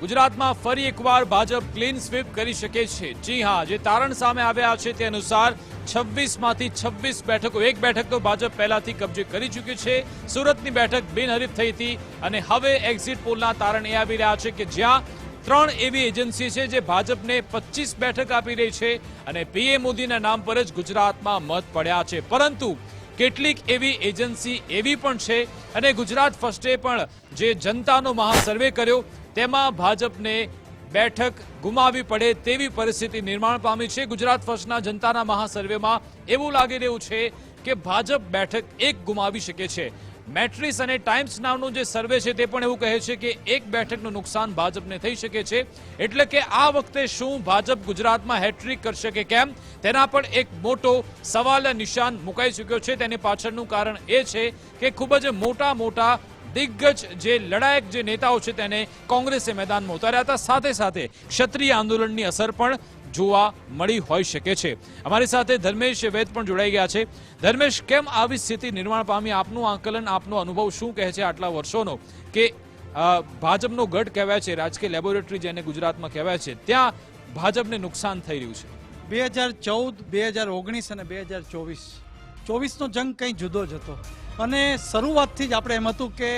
ગુજરાતમાં ફરી એકવાર ભાજપ ક્લીન સ્વીપ કરી શકે છે. જી હા, જે તારણ સામે આવ્યા છે તે અનુસાર છવ્વીસમાંથી છવ્વીસ બેઠકો, એક બેઠક તો ભાજપ પહેલાથી કબજે કરી ચૂક્યું છે. સુરતની બેઠક બિનહરીફ થઈ હતી અને હવે એક્ઝિટ પોલના તારણ એ આવી રહ્યા છે કે જ્યાં ત્રણ એવી એજન્સી છે જે ભાજપને પચીસ બેઠક આપી રહી છે અને પીએમ મોદીના નામ પર જ ગુજરાતમાં મત પડ્યા છે. પરંતુ કેટલીક એવી એજન્સી એવી પણ છે અને ગુજરાત ફર્સ્ટે પણ જે જનતાનો મહાસર્વે કર્યો, તેમાં ભાજપને બેઠક ગુમાવી પડે તેવી પરિસ્થિતિ નિર્માણ પામી છે. ગુજરાત ફર્સ્ટના જનતાના મહાસર્વેમાં એવું લાગી રહ્યું છે કે ભાજપ બેઠક એક ગુમાવી શકે છે. મેટ્રિસ અને ટાઈમ્સ નામનું જે સર્વે છે તે પણ એવું કહે છે કે એક બેઠકનું નુકસાન ભાજપને થઈ શકે છે. એટલે કે આ વખતે શું ભાજપ ગુજરાતમાં હેટ્રિક કરશે કે કેમ? તેના પર એક મોટો સવાલ નિશાન મુકાઈ ચૂક્યો છે. તેની પાછળનું કારણ એ છે કે ખૂબ જ મોટા મોટા દિગ્ગજ જે લડાયક જે નેતાઓ છે તેને કોંગ્રેસે મેદાનમાં ઉતાર્યા હતા. સાથે સાથે ક્ષત્રિય આંદોલનની અસર પણ જોવા મળી હોઈ શકે છે. અમારી સાથે ધર્મેશ વેદ પણ જોડાઈ ગયા છે. ધર્મેશ, કેમ આવી સ્થિતિ નિર્માણ પામી? આપનું આંકલન, આપનો અનુભવ શું કહે છે આટલા વર્ષોનો? કે ભાજપનો ગઢ કહેવાય છે, રાજકીય લેબોરેટરી જેને ગુજરાતમાં કહેવાય છે, ત્યાં ભાજપને નુકસાન થઈ રહ્યું છે. બે હજાર ચૌદ, બે હજાર ઓગણીસ અને બે હજાર ચોવીસ. ચોવીસનો જંગ કંઈ જુદો જ હતો. અને શરૂઆતથી જ આપણે એમ હતું કે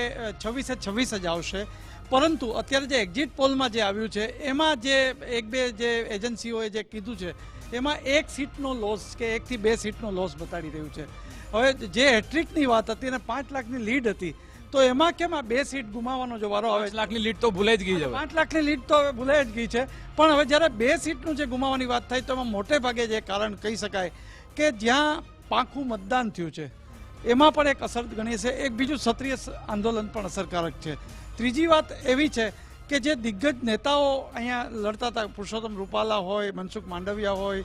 છવ્વીસે છવ્વીસ જ આવશે. પરંતુ અત્યારે જે એક્ઝિટ પોલમાં જે આવ્યું છે એમાં જે એક બે જે એજન્સીઓએ જે કીધું છે એમાં એક સીટનો લોસ કે એકથી બે સીટનો લોસ બતાડી રહ્યું છે હવે જે હેટ્રિકની વાત હતી અને પાંચ લાખની લીડ હતી તો એમાં કેમ આ બે સીટ ગુમાવવાનો જો વારો આવે લાખની લીડ તો ભૂલાઈ જ ગઈ છે. પાંચ લાખની લીડ તો હવે ભૂલાઈ જ ગઈ છે પણ હવે જ્યારે બે સીટનું જે ગુમાવવાની વાત થાય તો એમાં મોટે ભાગે જે કારણ કહી શકાય કે જ્યાં પાંખું મતદાન થયું છે એમાં પણ એક અસર ગણી છે. એક બીજું ક્ષત્રિય આંદોલન પણ અસરકારક છે. ત્રીજી વાત એવી છે કે જે દિગ્ગજ નેતાઓ અહીંયા લડતા હતા, પુરુષોત્તમ રૂપાલા હોય, મનસુખ માંડવિયા હોય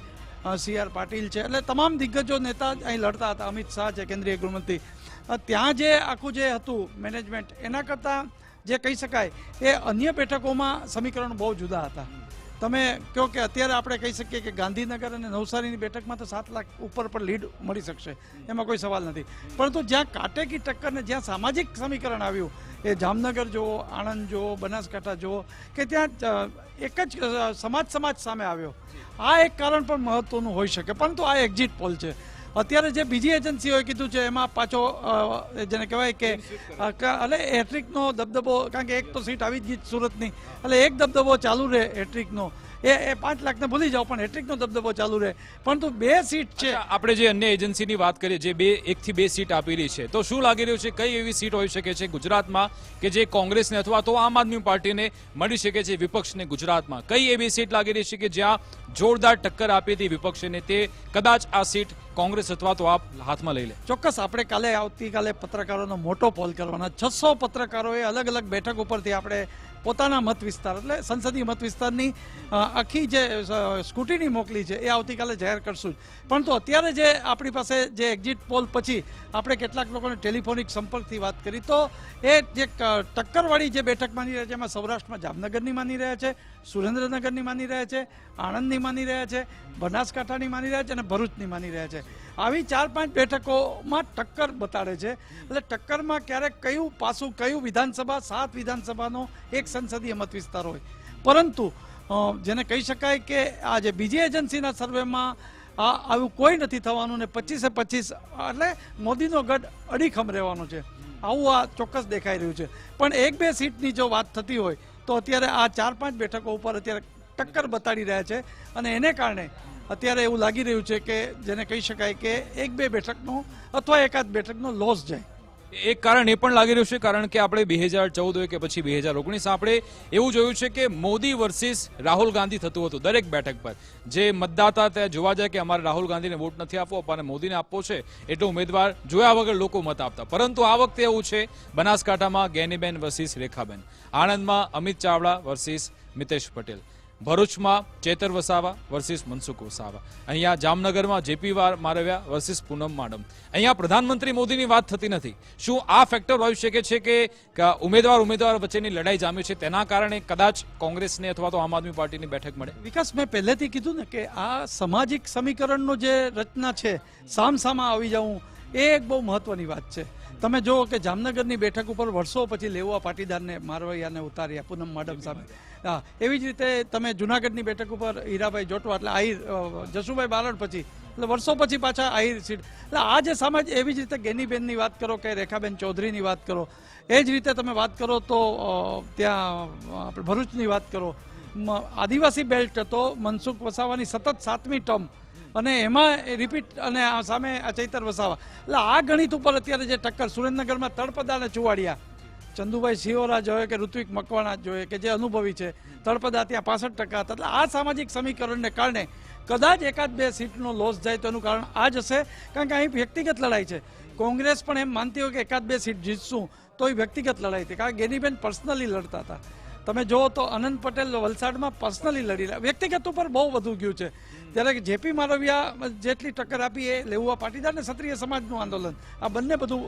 સી આર પાટીલ છે, એટલે તમામ દિગ્ગજો નેતા અહીં લડતા હતા. અમિત શાહ છે, કેન્દ્રીય ગૃહમંત્રી. ત્યાં જે આખું જે હતું મેનેજમેન્ટ એના કરતાં જે કહી શકાય, એ અન્ય બેઠકોમાં સમીકરણ બહુ જુદા હતા. તમે કહો કે અત્યારે આપણે કહી શકીએ કે ગાંધીનગર અને નવસારીની બેઠકમાં તો સાત લાખ ઉપર પણ લીડ મળી શકશે. એમાં કોઈ સવાલ નથી. પરંતુ જ્યાં કાટેકી ટક્કરને જ્યાં સામાજિક સમીકરણ આવ્યું, એ જામનગર જુઓ, આણંદ જુઓ, બનાસકાંઠા જુઓ, કે ત્યાં એક જ સમાજ સમાજ સામે આવ્યો. આ એક કારણ પણ મહત્વનું હોઈ શકે. પરંતુ આ એક્ઝિટ પોલ છે. અત્યારે જે બીજી એજન્સીઓએ કીધું છે, એમાં પાછો જેને કહેવાય કે એટલે હેટ્રિકનો દબદબો, કારણ કે એક તો સીટ આવી જ ગઈ સુરતની, એટલે એક દબદબો ચાલુ રહે હેટ્રિકનો એ એ પાંચ લાખને ભૂલી જાઓ પણ હેટ્રિકનો દબદબો ચાલુ રહે. પરંતુ બે સીટ છે. આપણે જે અન્ય એજન્સીની વાત કરીએ જે બે એકથી બે સીટ આપી રહી છે તો શું લાગી રહ્યું છે કઈ એવી સીટ હોઈ શકે છે ગુજરાતમાં કે જે કોંગ્રેસને અથવા તો આમ આદમી પાર્ટીને મળી શકે છે વિપક્ષને ગુજરાતમાં? કઈ એવી સીટ લાગી રહી છે કે જ્યાં જોરદાર ટક્કર આપી હતી વિપક્ષને તે કદાચ આ સીટ કોંગ્રેસ અથવા તો આપ હાથમાં લઈ લે? ચોક્કસ આપણે કાલે આવતીકાલે પત્રકારોનો મોટો પોલ કરવાના. છસો પત્રકારોએ અલગ અલગ બેઠક ઉપરથી આપણે પોતાના મત વિસ્તાર એટલે સંસદીય મત વિસ્તારની આખી જે સ્કૂટીની મોકલી છે, એ આવતીકાલે જાહેર કરશું. પરંતુ અત્યારે જે આપણી પાસે જે એક્ઝિટ પોલ પછી આપણે કેટલાક લોકોને ટેલિફોનિક સંપર્કથી વાત કરી, તો એ જે ટક્કરવાળી જે બેઠક માની રહ્યા છે, એમાં સૌરાષ્ટ્રમાં જામનગરની માની રહ્યા છે, સુરેન્દ્રનગરની માની રહ્યા છે, આણંદની માની રહ્યા છે, બનાસકાંઠાની માની રહ્યા છે અને ભરૂચની માની રહ્યા છે. આવી ચાર પાંચ બેઠકોમાં ટક્કર બતાડે છે. એટલે ટક્કરમાં ક્યારેક કયું પાસું, કયું વિધાનસભા, સાત વિધાનસભાનો એક સંસદીય મત વિસ્તાર હોય. પરંતુ જેને કહી શકાય કે આ જે બીજી એજન્સીના સર્વેમાં આ, આવું કોઈ નથી થવાનું ને પચીસે પચીસ, એટલે મોદીનો ગઢ અડીખમ રહેવાનો છે. આવું આ ચોક્કસ દેખાઈ રહ્યું છે. પણ એક બે સીટની જો વાત થતી હોય, તો અત્યારે આ ચાર પાંચ બેઠકો ઉપર અત્યારે ટક્કર બતાડી રહ્યા છે. અને એને કારણે અત્યારે એવું લાગી રહ્યું છે કે, જેને કહી શકાય કે એક બે બેઠકનો અથવા એકાદ બેઠકનો લોસ જાય. એક કારણ એ પણ લાગી રહ્યું છે, કારણ કે આપણે બે હજાર ચૌદ હોય કે પછી બે હજાર ઓગણીસ આપણે એવું જોયું છે કે મોદી વર્સિસ રાહુલ ગાંધી થતું હતું દરેક બેઠક પર. જે મતદાતા ત્યાં જોવા જાય કે અમારે રાહુલ ગાંધીને વોટ નથી આપવો અને મોદીને આપવો છે, એટલે ઉમેદવાર જોયા વગર લોકો મત આપતા. પરંતુ આ વખતે એવું છે, બનાસકાંઠામાં ગેનીબેન વર્સિસ રેખાબેન. આણંદમાં અમિત ચાવડા વર્સિસ મિતેશ પટેલ. ભરૂચમાં ચેતર વસાવા વર્સિસ મનસુખ વસાવા. અહીંયા જામનગરમાં જેપી મારવ્યા વર્સિસ પૂનમ માડમ. અહીંયા પ્રધાનમંત્રી મોદીની વાત થતી નથી. શું આ ફેક્ટર હોઈ શકે છે કે ઉમેદવાર ઉમેદવાર વચ્ચેની લડાઈ જામી છે? તેના કારણે કદાચ કોંગ્રેસને અથવા તો આમ આદમી પાર્ટીની બેઠક મળે? વિકાસ, મેં પહેલેથી કીધું ને કે આ સામાજિક સમીકરણનો જે રચના છે, સામસામા આવી જવું, એ એક બહુ મહત્વની વાત છે. તમે જુઓ કે જામનગરની બેઠક ઉપર વર્ષો પછી લેવા પાટીદારને મારવૈયાને ઉતાર્યા પૂનમ માડમ સામે. હા એવી જ રીતે તમે જુનાગઢની બેઠક ઉપર હીરાભાઈ જોટવા એટલે આહિર જસુભાઈ બારડ પછી એટલે વર્ષો પછી પાછા આહિર સીટ. એટલે આ જે સમાજ એવી જ રીતે ગેનીબેનની વાત કરો કે રેખાબેન ચૌધરીની વાત કરો એ જ રીતે તમે વાત કરો તો ત્યાં આપણે ભરૂચની વાત કરો. આદિવાસી બેલ્ટ હતો મનસુખ વસાવાની સતત સાતમી ટર્મ. અને એમાં રિપીટ અને આ સામે આ ચૈતર વસાવા. એટલે આ ગણિત ઉપર અત્યારે જે ટક્કર, સુરેન્દ્રનગરમાં તળપદા અને ચુવાડિયા. ચંદુભાઈ સિયોરા જોઈએ કે ઋત્વિક મકવાણા જોઈએ કે જે અનુભવી છે, તળપદા ત્યાં પાસઠ ટકા હતા. એટલે આ સામાજિક સમીકરણને કારણે કદાચ એકાદ બે સીટનો લોસ જાય તો એનું કારણ આ જ હશે. કારણ કે અહીં વ્યક્તિગત લડાઈ છે. કોંગ્રેસ પણ એમ માનતી હોય કે એકાદ બે સીટ જીતશું તો એ વ્યક્તિગત લડાઈ હતી. કારણ કે ગેનીબેન પર્સનલી લડતા હતા. તમે જુઓ તો અનંત પટેલ વલસાડમાં પર્સનલી લડી રહ્યા. વ્યક્તિગત ઉપર બહુ વધુ ગયું છે. ત્યારે જેપી મારવિયા જેટલી ટક્કર આપી એ લેવું પાટીદાર ને ક્ષત્રિય સમાજનું આંદોલન. આ બંને બધું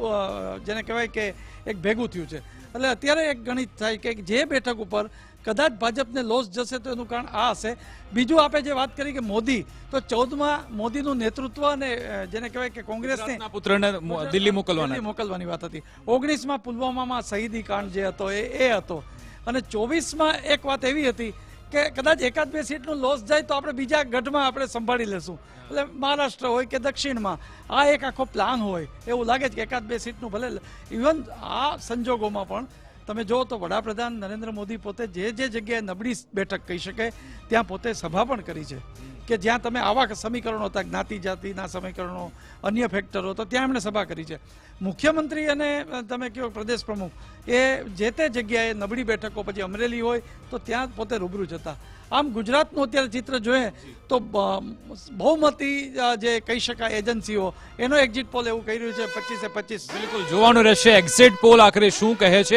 જેને કહેવાય કે એક ભેગું થયું છે. એટલે અત્યારે એક ગણિત થાય કે જે બેઠક ઉપર કદાચ ભાજપને લોસ જશે તો એનું કારણ આ હશે. બીજું આપણે જે વાત કરી કે મોદી તો ચૌદમાં મોદીનું નેતૃત્વ અને જેને કહેવાય કે કોંગ્રેસને પુત્રને દિલ્હી મોકલવાની. મોકલવાની વાત હતી. ઓગણીસમાં પુલવામામાં શહીદી કાંડ જે હતો એ એ હતો. અને ચોવીસમાં એક વાત એવી હતી કે કદાચ એકાદ બે સીટનું લોસ જાય તો આપણે બીજા ગઢમાં આપણે સંભાળી લેશું. એટલે મહારાષ્ટ્ર હોય કે દક્ષિણમાં, આ એક આખો પ્લાન હોય. એવું લાગે છે કે એકાદ બે સીટનું ભલે ઇવન આ સંજોગોમાં પણ તમે જુઓ તો વડાપ્રધાન નરેન્દ્ર મોદી પોતે જે જે જગ્યાએ નબળી બેઠક કહી શકે, ત્યાં પોતે સભા પણ કરી છે. કે જ્યાં તમે આવા સમીકરણો હતા, જ્ઞાતિ જાતિના સમીકરણો, અન્ય ફેક્ટરો તો ત્યાં એમણે સભા કરી છે. મુખ્યમંત્રી અને તમે કહો પ્રદેશ પ્રમુખ, એ જે તે જગ્યાએ નબળી બેઠકો પછી અમરેલી હોય તો ત્યાં પોતે રૂબરૂ જતા. આમ ગુજરાતનું અત્યારે ચિત્ર જોઈએ તો બહુમતી જે કહી શકાય એજન્સીઓ, એનો એક્ઝિટ પોલ એવું કહી રહ્યું છે, પચીસે પચીસ. બિલકુલ, જોવાનું રહેશે. એક્ઝિટ પોલ આખરે શું કહે છે?